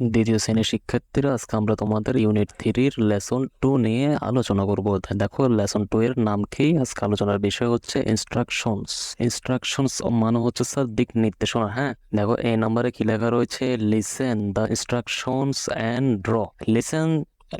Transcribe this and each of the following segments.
দ্বিতীয় শ্রেণির শিক্ষার্থীরা, আজকে আমরা তোমাদের ইউনিট থ্রির লেসন টু নিয়ে আলোচনা করব। দেখো লেসন টু এর নাম কি আজকে আলোচনার বিষয় হচ্ছে ইনস্ট্রাকশনস ইনস্ট্রাকশনস মানে হচ্ছে স্যার দিক নির্দেশনা হ্যাঁ? দেখো এই নাম্বারে কি লেখা রয়েছে? Listen the instructions and draw listen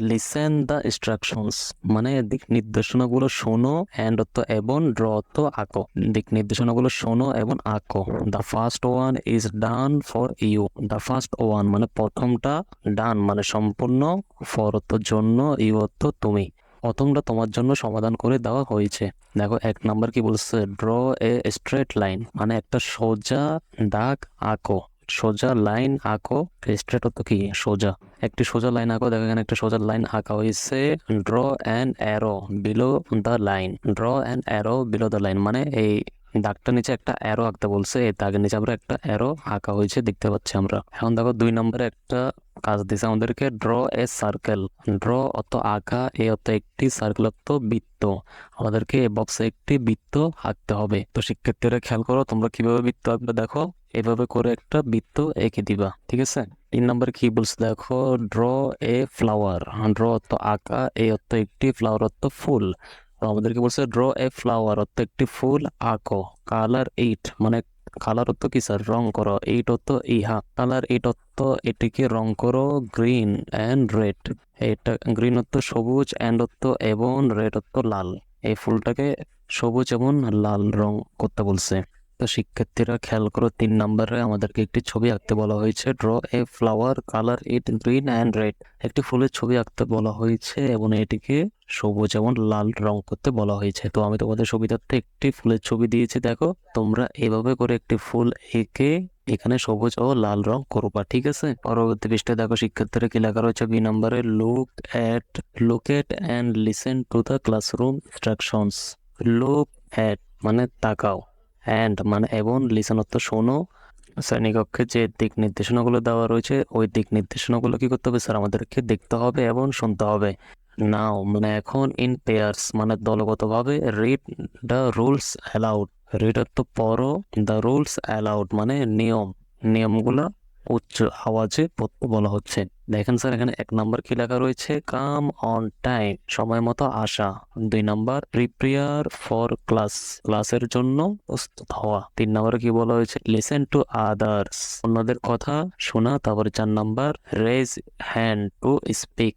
listen the instructions মানে দিক নির্দেশনাগুলো শোনো অ্যান্ড অর্থ এবং ড্র অর্থ আঁকো। দিক নির্দেশনাগুলো শোনো এবং আঁকো। The first one is done for you the first one মানে প্রথমটা ডান মানে সম্পূর্ণ ফর অর্থ জন্য ইউ অর্থ তুমি। প্রথমটা তোমার জন্য সমাধান করে দেওয়া হয়েছে। দেখো, এক নাম্বার কি বলছে? ড্র এ স্ট্রেট লাইন মানে একটা সোজা দাগ আঁকো। সোজা লাইন আঁকো স্ট্রেট অর্থ কি? সোজা। একটি সোজা লাইন আঁকো, দেখো এখানে একটা সোজা লাইন আঁকা হয়েছে। Draw an arrow, below the line. Draw an arrow, below the line. মানে এই দাগটার নিচে একটা অ্যারো আঁকতে বলছে। এই দাগের নিচে আমরা একটা অ্যারো আঁকা হয়েছে, দেখতে পাচ্ছি আমরা। এখন দেখো দুই নম্বরে একটা কাজ দিছে আমাদেরকে। ড্র এ সার্কেল। ড্র অত আঁকা, এ অত একটি সার্কেল অত বৃত্ত। আমাদেরকে এ বক্সে একটি বৃত্ত আঁকতে হবে। তো শিক্ষার্থীরা খেয়াল করো, তোমরা কীভাবে বৃত্ত আঁকবে দেখো। এভাবে করে একটা বৃত্ত এঁকে দিবা, ঠিক আছে? তিন নম্বর কি বলছে? দেখো ড্র এ ফ্লাওয়ার ড্র অত আঁকা এ অর্থ একটি ফ্লাওয়ার অত ফুল। আমাদেরকে বলছে ড্র এ ফ্লাওয়ার অর্থ একটি ফুল, আঁকো। কালার এইট মানে কালার অর্থ কি স্যার রং করো। এইট অর্থ ইহা কালার এইট অর্থ এটিকে রং করো গ্রিন অ্যান্ড রেড এটা গ্রিন অর্থ সবুজ অ্যান্ড অর্থ এবং রেড অর্থ লাল। এই ফুলটাকে সবুজ এবং লাল রং করতে বলছে। তো শিক্ষার্থীরা খেয়াল করো, তিন নম্বরে আমাদেরকে একটি ছবি আঁকতে বলা হয়েছে draw a flower colour it green and red একটি ফুলের ছবি আঁকতে বলা হয়েছে এবং এটিকে সবুজ এবং লাল রং করতে বলা হয়েছে। তো আমি তোমাদের সুবিধার্থে একটি ফুলের ছবি দিয়েছি, দেখো, তোমরা এভাবে করে একটি ফুল এঁকে এখানে সবুজ ও লাল রং করবা, ঠিক আছে? পরবর্তী পৃষ্ঠে দেখো শিক্ষার্থীরা কি লেখা রয়েছে, বি নম্বরে look at look at and listen to the classroom instructions look at মানে তাকাও। অ্যান্ড মানে এবং লিসেন শোনো শ্রেণীকক্ষে যে দিক নির্দেশনাগুলো দেওয়া রয়েছে, ওই দিক নির্দেশনাগুলো কী করতে হবে? স্যার, আমাদেরকে দেখতে হবে এবং শুনতে হবে। নাও মানে এখন ইন পেয়ার্স মানে দলগতভাবে read the rules allowed read অর্থ পড়ো দ্য রুলস অ্যালাউড মানে নিয়ম। নিয়মগুলো উচ্চ আওয়াজে বলা হচ্ছে। দেখেন স্যার, এখানে এক নম্বর কি লেখা রয়েছে? কাম অন টাইম, সময় মতো আসা। দুই নাম্বার, প্রিপেয়ার ফর ক্লাস, ক্লাসের জন্য প্রস্তুত হওয়া। তিন নাম্বারে কি বলা হয়েছে? Listen to others. অন্যদের কথা শোনা, তারপরে চার number raise hand to speak.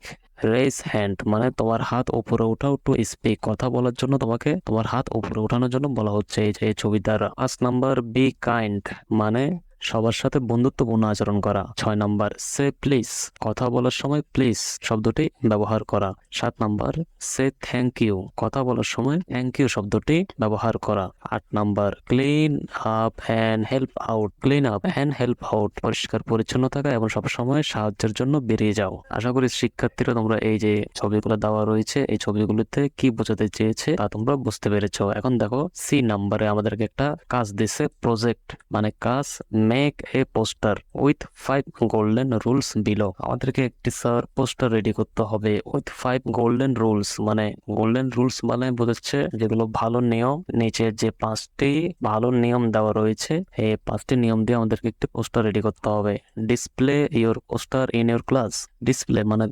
Raise hand মানে তোমার হাত উপরে উঠাও টু স্পিক। কথা বলার জন্য তোমাকে তোমার হাত উপরে উঠানোর জন্য বলা হচ্ছে এই ছবি দ্বারা পাঁচ নাম্বার, বি কাইন্ড মানে সবার সাথে বন্ধুত্বপূর্ণ আচরণ করা। ছয় নাম্বার, সে প্লিজ। কথা বলার সময় প্লিজ শব্দটি ব্যবহার করা। সাত নাম্বার, সে থ্যাংক ইউ। কথা বলার সময় থ্যাংক ইউ শব্দটি ব্যবহার করা। আট number, clean up and help out. Clean up and help out. পরিষ্কার, পরিচ্ছন্ন থাকা এবং সবসময় সাহায্যের জন্য বেরিয়ে যাও। আশা করি শিক্ষার্থীরা তোমরা এই যে ছবিগুলো দেওয়া রয়েছে, এই ছবিগুলোতে কি বোঝাতে চেয়েছে তা তোমরা বুঝতে পেরেছ। এখন দেখো, সি নাম্বারে আমাদেরকে একটা কাজ দিছে প্রজেক্ট মানে কাজ make a poster with five golden rules below আমাদেরকে একটি স্যার পোস্টার রেডি করতে হবে উইথ ফাইভ গোল্ডেন রুলস মানে গোল্ডেন রুলস মানে বোঝাচ্ছে যেগুলো ভালো নিয়ম, নিচে যে পাঁচটি ভালো নিয়ম দেওয়া রয়েছে, এই পাঁচটি নিয়ম দিয়ে আমাদেরকে একটি পোস্টার রেডি করতে হবে। Display your poster in your class display মানে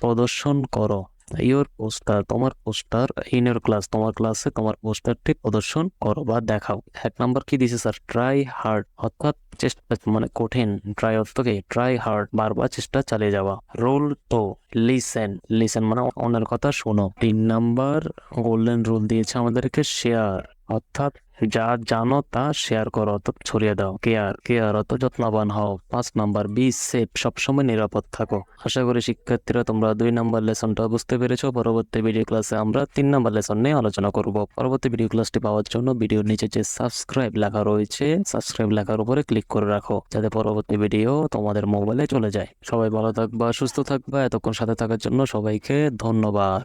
প্রদর্শন করো। ইওর পোস্টার তোমার পোস্টার ইন ক্লাস তোমার ক্লাসে তোমার পোস্টারটি প্রদর্শন করো বা দেখাও। এক নাম্বার কি দিছে স্যার ট্রাই হার্ড অর্থাৎ চেষ্টা মানে কঠিন। ট্রাই অর্থকে ট্রাই হার্ড বারবার চেষ্টা চালিয়ে যাওয়া। রোল তো লিসেন লিসেন মানে অন্যের কথা শোনো। তিন নাম্বার গোল্ডেন রুল দিয়েছে আমাদেরকে শেয়ার অর্থাৎ যা জানো তা শেয়ার করো অর্থাৎ ছড়িয়ে দাও। কেয়ার কেয়ার অত যত্নবান হও। পাঁচ নাম্বার বি সেফ সবসময় নিরাপদ থাকো। আশা করি শিক্ষার্থীরা তোমরা দুই নাম্বার লেসনটা বুঝতে পেরেছ। পরবর্তী ভিডিও ক্লাসে আমরা তিন নাম্বার লেসন নিয়ে আলোচনা করব। পরবর্তী ভিডিও ক্লাসটি পাওয়ার জন্য ভিডিওর নিচে যে সাবস্ক্রাইব লেখা রয়েছে সাবস্ক্রাইব লেখার উপরে ক্লিক করে রাখো, যাতে পরবর্তী ভিডিও তোমাদের মোবাইলে চলে যায়। সবাই ভালো থাকবা, সুস্থ থাকবা। এতক্ষণ সাথে থাকার জন্য সবাইকে ধন্যবাদ।